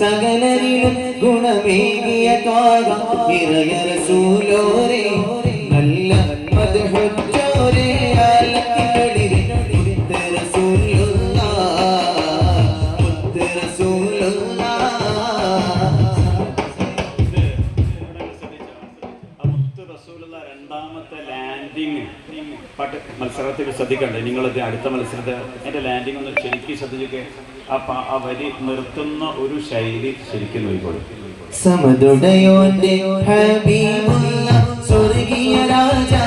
സകലരിലും ഗുണമേകിയ കാലം ഇറയ റസൂലോരെ നല്ല മധുഹോരെ ആലത്തിനടിരെ മുത്ത് റസൂലുള്ള മുത്ത് റസൂലുള്ള രണ്ടാമത്തെ മത്സരത്തിൽ ശ്രദ്ധിക്കണ്ടേ? നിങ്ങളത് അടുത്ത മത്സരത്തിൽ എന്റെ ലാൻഡിംഗ് ഒന്ന് ശരിക്കും ശ്രദ്ധിച്ചൊക്കെ. ആ ആ വരി നിർത്തുന്ന ഒരു ശൈലി ശരിക്കും നോക്കിക്കോളും. സമതുടയോന്റെ ഹബീബുള്ള രാജാ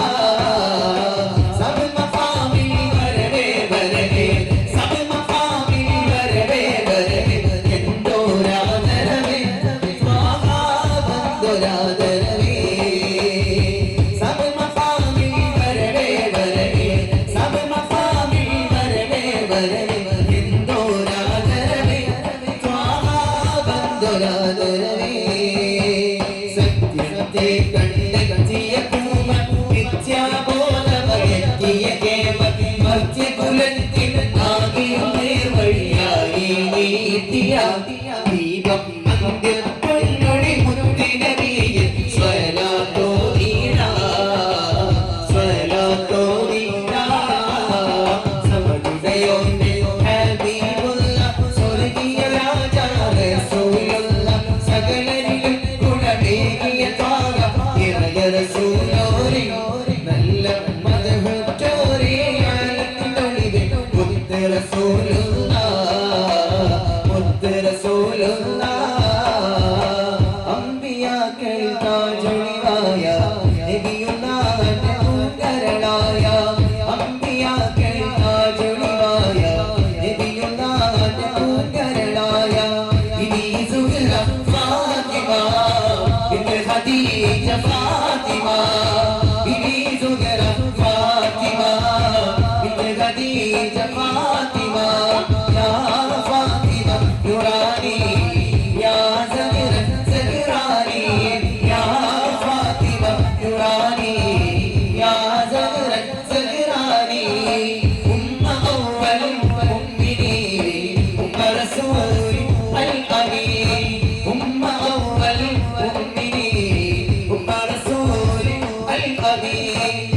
கண்டே corazón. कभी